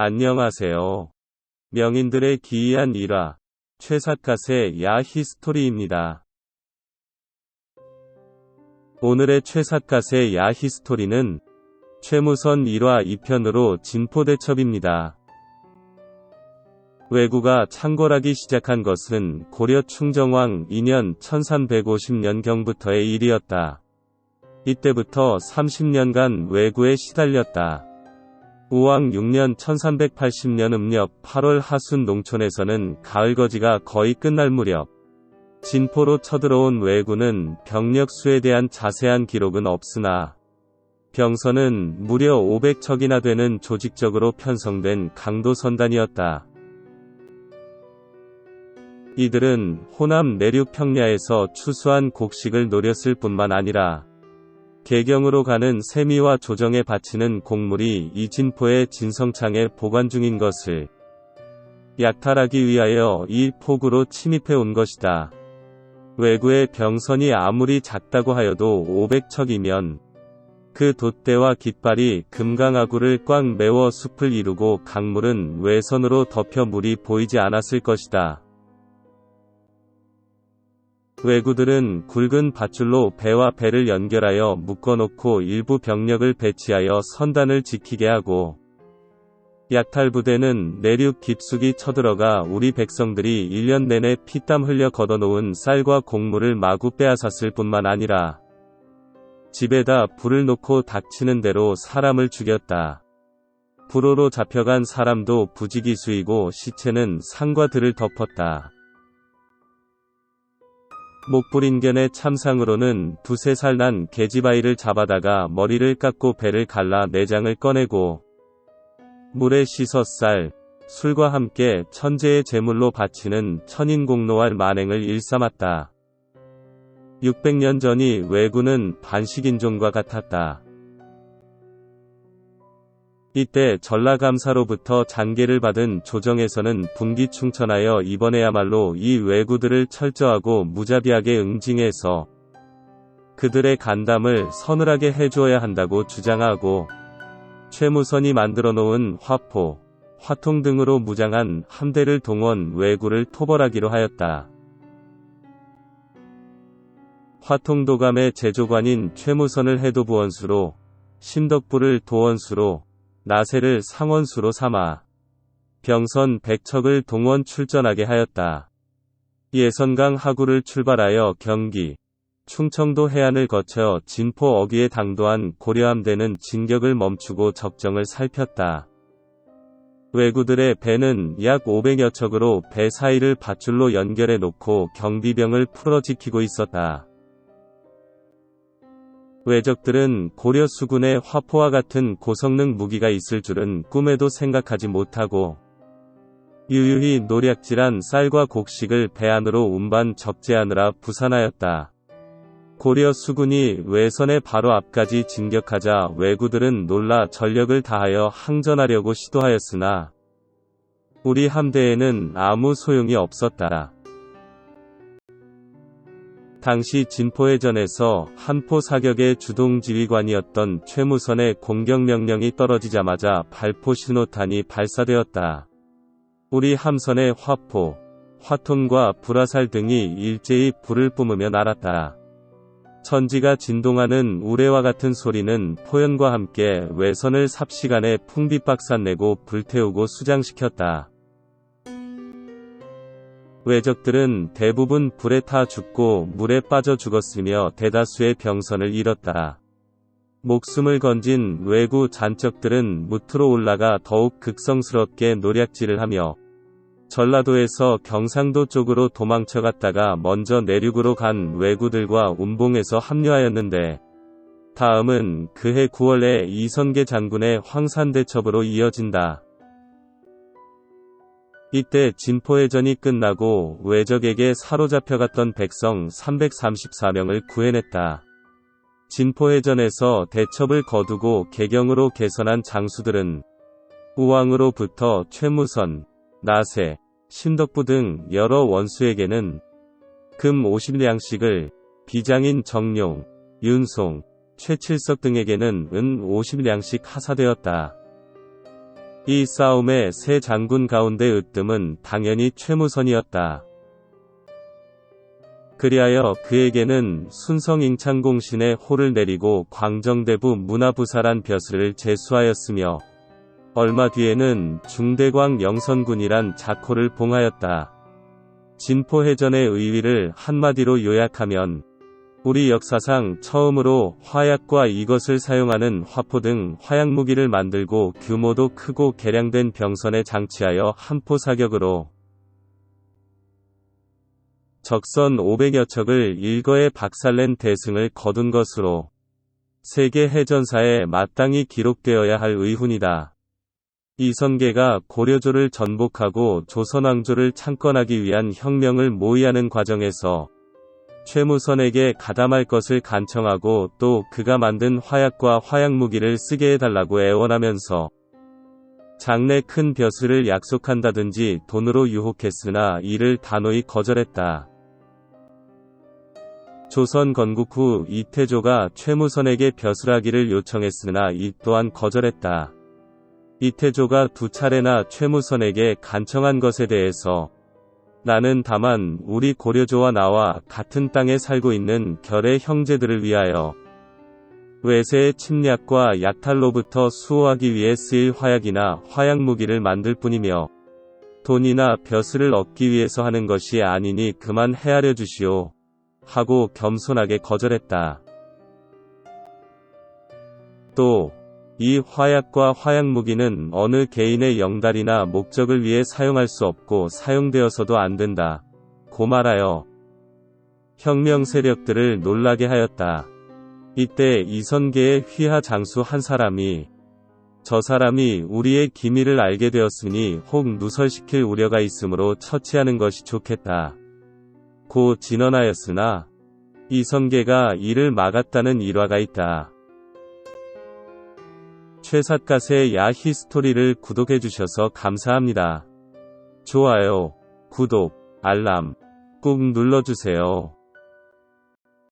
안녕하세요. 명인들의 기이한 일화, 최삿갓의 야 히스토리입니다. 오늘의 최삿갓의 야 히스토리는 최무선 1화 2편으로 진포대첩입니다. 왜구가 창궐하기 시작한 것은 고려 충정왕 2년 1350년경부터의 일이었다. 이때부터 30년간 왜구에 시달렸다. 우왕 6년 1380년 음력 8월 하순 농촌에서는 가을거지가 거의 끝날 무렵 진포로 쳐들어온 왜구는 병력 수에 대한 자세한 기록은 없으나 병선은 무려 500척이나 되는 조직적으로 편성된 강도 선단이었다. 이들은 호남 내륙 평야에서 추수한 곡식을 노렸을 뿐만 아니라 개경으로 가는 세미와 조정에 바치는 곡물이 이 진포의 진성창에 보관 중인 것을 약탈하기 위하여 이 폭으로 침입해 온 것이다. 외구의 병선이 아무리 작다고 하여도 500척이면 그 돛대와 깃발이 금강아구를 꽉 메워 숲을 이루고 강물은 외선으로 덮여 물이 보이지 않았을 것이다. 왜구들은 굵은 밧줄로 배와 배를 연결하여 묶어놓고 일부 병력을 배치하여 선단을 지키게 하고 약탈 부대는 내륙 깊숙이 쳐들어가 우리 백성들이 1년 내내 피땀 흘려 걷어놓은 쌀과 곡물을 마구 빼앗았을 뿐만 아니라 집에다 불을 놓고 닥치는 대로 사람을 죽였다. 불호로 잡혀간 사람도 부지기수이고 시체는 상과 들을 덮었다. 목불인견의 참상으로는 두세 살난 계집아이를 잡아다가 머리를 깎고 배를 갈라 내장을 꺼내고 물에 씻어 쌀, 술과 함께 천재의 제물로 바치는 천인공노할 만행을 일삼았다. 600년 전이 왜구는 반식인종과 같았다. 이때 전라감사로부터 잔계를 받은 조정에서는 분기충천하여 이번에야말로 이 왜구들을 철저하고 무자비하게 응징해서 그들의 간담을 서늘하게 해주어야 한다고 주장하고 최무선이 만들어 놓은 화포, 화통 등으로 무장한 함대를 동원 왜구를 토벌하기로 하였다. 화통도감의 제조관인 최무선을 해도부원수로, 신덕부를 도원수로, 나세를 상원수로 삼아 병선 백척을 동원 출전하게 하였다. 예선강 하구를 출발하여 경기, 충청도 해안을 거쳐 진포 어귀에 당도한 고려함대는 진격을 멈추고 적정을 살폈다. 왜구들의 배는 약 500여 척으로 배 사이를 밧줄로 연결해 놓고 경비병을 풀어 지키고 있었다. 왜적들은 고려 수군의 화포와 같은 고성능 무기가 있을 줄은 꿈에도 생각하지 못하고 유유히 노략질한 쌀과 곡식을 배 안으로 운반 적재하느라 부산하였다. 고려 수군이 외선의 바로 앞까지 진격하자 왜구들은 놀라 전력을 다하여 항전하려고 시도하였으나 우리 함대에는 아무 소용이 없었다. 당시 진포해전에서 한포 사격의 주동 지휘관이었던 최무선의 공격 명령이 떨어지자마자 발포 신호탄이 발사되었다. 우리 함선의 화포, 화통과 불화살 등이 일제히 불을 뿜으며 날았다. 천지가 진동하는 우레와 같은 소리는 포연과 함께 외선을 삽시간에 풍비박산내고 불태우고 수장시켰다. 왜적들은 대부분 불에 타 죽고 물에 빠져 죽었으며 대다수의 병선을 잃었다. 목숨을 건진 외구 잔적들은 무트로 올라가 더욱 극성스럽게 노략질을 하며 전라도에서 경상도 쪽으로 도망쳐 갔다가 먼저 내륙으로 간 왜구들과 운봉에서 합류하였는데 다음은 그해 9월에 이선계 장군의 황산대첩으로 이어진다. 이때 진포해전이 끝나고 왜적에게 사로잡혀갔던 백성 334명을 구해냈다. 진포해전에서 대첩을 거두고 개경으로 개선한 장수들은 우왕으로부터 최무선, 나세, 신덕부 등 여러 원수에게는 금 50량씩을 비장인 정용, 윤송, 최칠석 등에게는 은 50량씩 하사되었다. 이 싸움의 세 장군 가운데 으뜸은 당연히 최무선이었다. 그리하여 그에게는 순성잉창공신의 호를 내리고 광정대부 문화부사란 벼슬을 제수하였으며 얼마 뒤에는 중대광 영선군이란 자코를 봉하였다. 진포해전의 의위를 한마디로 요약하면 우리 역사상 처음으로 화약과 이것을 사용하는 화포 등 화약 무기를 만들고 규모도 크고 개량된 병선에 장치하여 한포 사격으로 적선 500여 척을 일거에 박살낸 대승을 거둔 것으로 세계 해전사에 마땅히 기록되어야 할 의훈이다. 이성계가 고려조를 전복하고 조선왕조를 창건하기 위한 혁명을 모의하는 과정에서 최무선에게 가담할 것을 간청하고 또 그가 만든 화약과 화약무기를 쓰게 해달라고 애원하면서 장래 큰 벼슬을 약속한다든지 돈으로 유혹했으나 이를 단호히 거절했다. 조선 건국 후 이태조가 최무선에게 벼슬하기를 요청했으나 이 또한 거절했다. 이태조가 두 차례나 최무선에게 간청한 것에 대해서 나는 다만 우리 고려조와 나와 같은 땅에 살고 있는 결의 형제들을 위하여 외세의 침략과 약탈로부터 수호하기 위해 쓰일 화약이나 화약 무기를 만들 뿐이며 돈이나 벼슬을 얻기 위해서 하는 것이 아니니 그만 헤아려 주시오. 하고 겸손하게 거절했다. 또, 이 화약과 화약무기는 어느 개인의 영달이나 목적을 위해 사용할 수 없고 사용되어서도 안 된다. 고 말하여 혁명 세력들을 놀라게 하였다. 이때 이선계의 휘하 장수 한 사람이 저 사람이 우리의 기밀을 알게 되었으니 혹 누설시킬 우려가 있으므로 처치하는 것이 좋겠다. 고 진언하였으나 이성계가 이를 막았다는 일화가 있다. 최삿갓의 야 히스토리를 구독해주셔서 감사합니다. 좋아요, 구독, 알람 꾹 눌러주세요.